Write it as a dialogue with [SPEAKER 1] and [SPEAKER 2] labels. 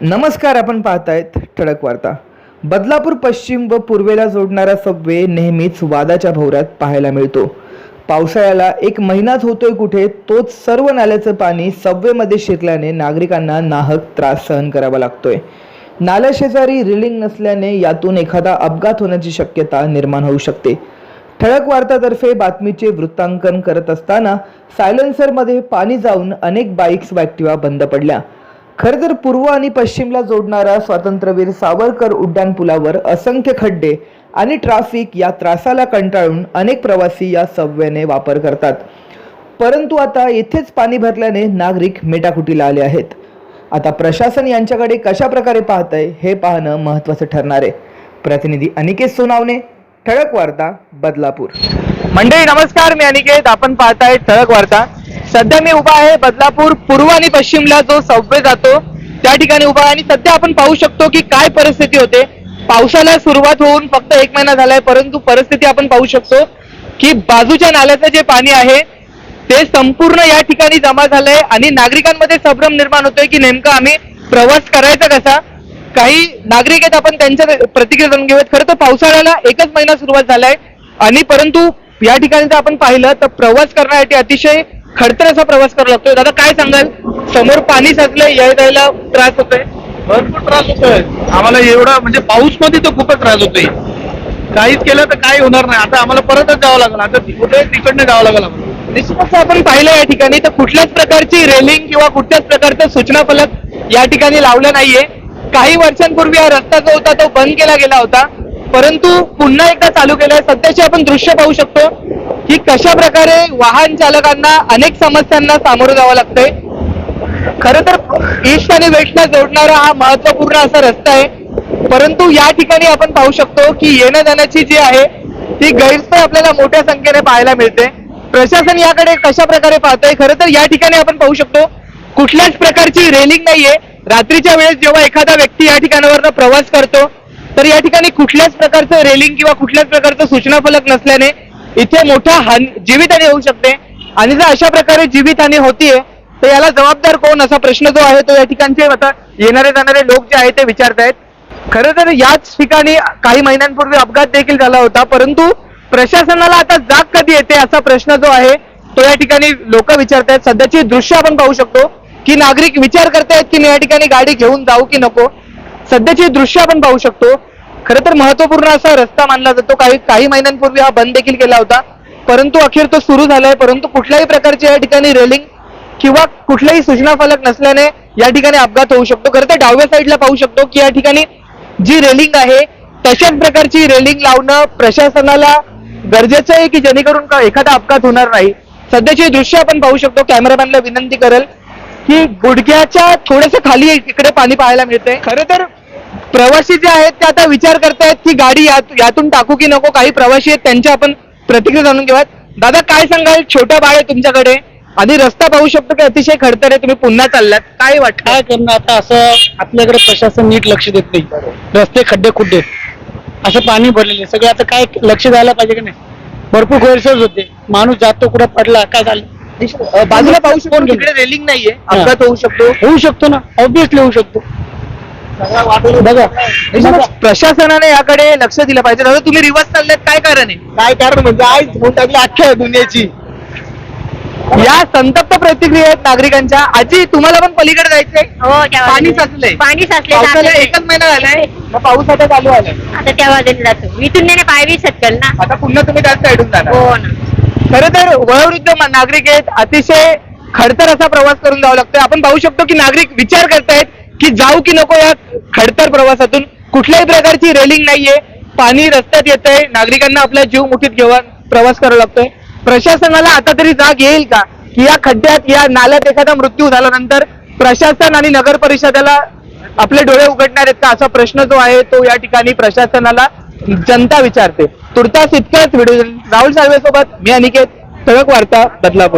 [SPEAKER 1] नमस्कार आपण पाहतायत ठळक वार्ता. बदलापूर पश्चिम व पूर्वेला जोडणारा सबवे नेहमीच वादाच्या भोवऱ्यात पाहायला मिळतो. पावसाळ्याला एक महिनाच होतोय कुठे तोच सर्व नाल्याचं पाणी सबवेमध्ये शिरल्याने नागरिकांना नाहक त्रास सहन करावा लागतोय. नाल्याशेजारी रिलिंग नसल्याने यातून एखादा अपघात होण्याची शक्यता निर्माण होऊ शकते. ठळक वार्तातर्फे बातमीचे वृत्तांकन करत असताना सायलेन्सरमध्ये पाणी जाऊन अनेक बाईक्स व ॲक्टिवा बंद पडल्या. खरं तर पूर्व आणि पश्चिमला जोडणारा स्वातंत्र्यवीर सावरकर उड्डाण पुलावर असंख्य खड्डे आणि ट्राफिक या त्रासाला कंटाळून अनेक प्रवासी या सबवेने वापर करतात. परंतु आता येथेच पाणी भरल्याने नागरिक मेटाकुटीला आले आहेत. आता प्रशासन यांच्याकडे कशा प्रकारे पाहत आहे हे पाहणं महत्त्वाचं ठरणार आहे. प्रतिनिधी अनिकेत सोनावणे ठळक वार्ता बदलापूर. मंडळी नमस्कार मी अनिकेत. आपण पाहताय ठळक वार्ता. सध्या मी उभा आहे बदलापूर पूर्व आणि पश्चिमला जो सबवे जातो त्या ठिकाणी उभा आहे. आणि सध्या आपण पाहू शकतो की काय परिस्थिती होते. पावसाला सुरुवात होऊन फक्त एक महिना झालाय परंतु परिस्थिती आपण पाहू शकतो की बाजूच्या नाल्याचं जे पाणी आहे ते संपूर्ण या ठिकाणी जमा झालंय. आणि नागरिकांमध्ये संभ्रम निर्माण होतोय की नेमका आम्ही प्रवास करायचा कसा? काही नागरिक आहेत आपण त्यांच्या प्रतिक्रिया जाणून घेऊयात. खरं तर पावसाळ्याला एकच महिना सुरुवात झालाय. आणि परंतु या ठिकाणी जर आपण पाहिलं तर प्रवास करण्यासाठी अतिशय खडतर असा प्रवास करावा लागतोय. दादा काय सांगाल? समोर पाणी साचलंय या जायला त्रास होतोय.
[SPEAKER 2] भरपूर त्रास होतोय. आम्हाला एवढा म्हणजे पाऊसमध्ये तर खूपच त्रास होतोय. काहीच केलं तर काही होणार नाही. आता आम्हाला परतच जावं लागेल. आता कुठे तिकडनं जावं लागेल आम्हाला.
[SPEAKER 1] निश्चितच आपण पाहिलं या ठिकाणी तर कुठल्याच प्रकारची रेलिंग किंवा कुठल्याच प्रकारचं सूचना फलक या ठिकाणी लावलं नाहीये. काही वर्षांपूर्वी हा रस्ता जो होता तो बंद केला गेला होता. परंतु पुन्हा एकदा चालू केलाय. सध्याचे आपण दृश्य पाहू शकतो. कशा प्रकारे वाहन चालकांना अनेक समस्यांना सामोरं जावं लागतंय. खरं तर ईस्ट आणि वेस्टला जोडणारा हा महत्त्वपूर्ण असा रस्ता आहे. परंतु या ठिकाणी आपण पाहू शकतो की येण्या जाण्याची जी आहे ती गैरसोय आपल्याला मोठ्या संख्येने पाहायला मिळते. प्रशासन याकडे कशा प्रकारे पाहतंय? खरं तर या ठिकाणी आपण पाहू शकतो कुठल्याच प्रकारची रेलिंग नाहीये. रात्रीच्या वेळेस जेव्हा एखादा व्यक्ती या ठिकाणावर प्रवास करतो तर या ठिकाणी कुठल्याच प्रकारचं रेलिंग किंवा कुठल्याच प्रकारचं सूचना फलक नसल्याने इथे मोठा हानी जीवितहानी होऊ शकते. आणि जर अशा प्रकारे जीवितहानी होतीये तर याला जबाबदार कोण? असा प्रश्न जो आहे तो या ठिकाणचे आता येणारे जाणारे लोक जे आहेत ते विचारतायत खरं तर याच ठिकाणी काही महिन्यांपूर्वी अपघात देखील झाला होता परंतु प्रशासनाला आता जाग कधी येते असा प्रश्न जो आहे तो या ठिकाणी लोक विचारतायत सध्याची दृश्य आपण पाहू शकतो की नागरिक विचार करतायत की मी या ठिकाणी गाडी घेऊन जाऊ की नको. सध्याची दृश्य आपण पाहू शकतो खरं तर महत्त्वपूर्ण असा रस्ता मानला जातो. काही काही महिन्यांपूर्वी हा बंद देखील केला होता. परंतु अखेर तो सुरू झालाय. परंतु कुठल्याही प्रकारची या ठिकाणी रेलिंग किंवा कुठलाही सूचना फलक नसल्याने या ठिकाणी अपघात होऊ शकतो. खरं तर डाव्या साईडला पाहू शकतो की या ठिकाणी जी रेलिंग आहे तशाच प्रकारची रेलिंग लावणं प्रशासनाला गरजेचं आहे की जेणेकरून का एखादा अपघात होणार नाही. सध्याचे दृश्य आपण पाहू शकतो. कॅमेरामॅनला विनंती करेल की गुडघ्याच्या थोडस खाली इकडे पाणी पाहायला मिळतंय. खरं तर प्रवासी जे आहेत ते आता विचार करतायत की गाडी यात यातून टाकू की नको? काही प्रवासी आहेत त्यांच्या आपण प्रतिक्रिया जाणून घेऊयात. दादा काय सांगाल? छोटा बाळ आहे तुमच्याकडे आणि रस्ता पाहू शकतो की अतिशय खडतर आहे तुम्ही पुन्हा चाललात. काय वाटतं?
[SPEAKER 2] काय करणं आता असं आपल्याकडे प्रशासन नीट लक्ष देत नाही. रस्ते खड्डे खुड्डे. असं पाणी भरलेले सगळे आता काय लक्ष द्यायला पाहिजे की नाही? भरपूर गैरसोय होते. माणूस जातो कुठं पडला काय झालं?
[SPEAKER 1] बाजूला पाहू शकतो रेलिंग नाहीये. अपघात होऊ शकतो.
[SPEAKER 2] होऊ शकतो ना. ऑब्विसली होऊ शकतो. बघा
[SPEAKER 1] प्रशासनाने याकडे लक्ष दिलं पाहिजे. दादा तुम्ही रिवर्स चालल्यात काय कारण आहे?
[SPEAKER 2] काय कारण म्हणजे आज होऊन टाकली अख्ख्या दुनियाची.
[SPEAKER 1] या संतप्त प्रतिक्रिया आहेत नागरिकांच्या आजी तुम्हाला पण पलीकडे जायचंय?
[SPEAKER 3] हो त्या
[SPEAKER 1] पाणी
[SPEAKER 3] बाजूने.
[SPEAKER 1] साचलंय.
[SPEAKER 3] पाणी साचले
[SPEAKER 1] पावसाला एकच महिना झालाय. मग पाऊस आता चालू आलाय
[SPEAKER 3] आता त्या बाजूने जातो. इथून नाही पाय बी सटकल ना.
[SPEAKER 1] आता पुन्हा तुम्ही त्याच साईडून जाणार.
[SPEAKER 3] हो ना.
[SPEAKER 1] खरं तर वयोवृद्ध म- नागरिक आहेत. अतिशय खडतर असा प्रवास करून जावं लागतोय. आपण पाहू शकतो की नागरिक विचार करतायत. की जाऊ की नको या खडतर प्रवासातून. कुठल्याही प्रकारची रेलिंग नाहीये. पाणी रस्त्यात येतंय. नागरिकांना आपला जीव मुठीत घेऊन प्रवास करावा लागतोय. प्रशासनाला आता तरी जाग येईल का? की या खड्ड्यात या नाल्यात एखादा मृत्यू झाल्यानंतर प्रशासन आणि नगर परिषदेला आपले डोळे उघडणार आहेत का? असा प्रश्न जो आहे तो या ठिकाणी प्रशासनाला जनता विचारते. तुर्तास इतकंच व्हिडिओ राहुल साळवे सोबत मी अनिकेत ठळक वार्ता बदलापूर.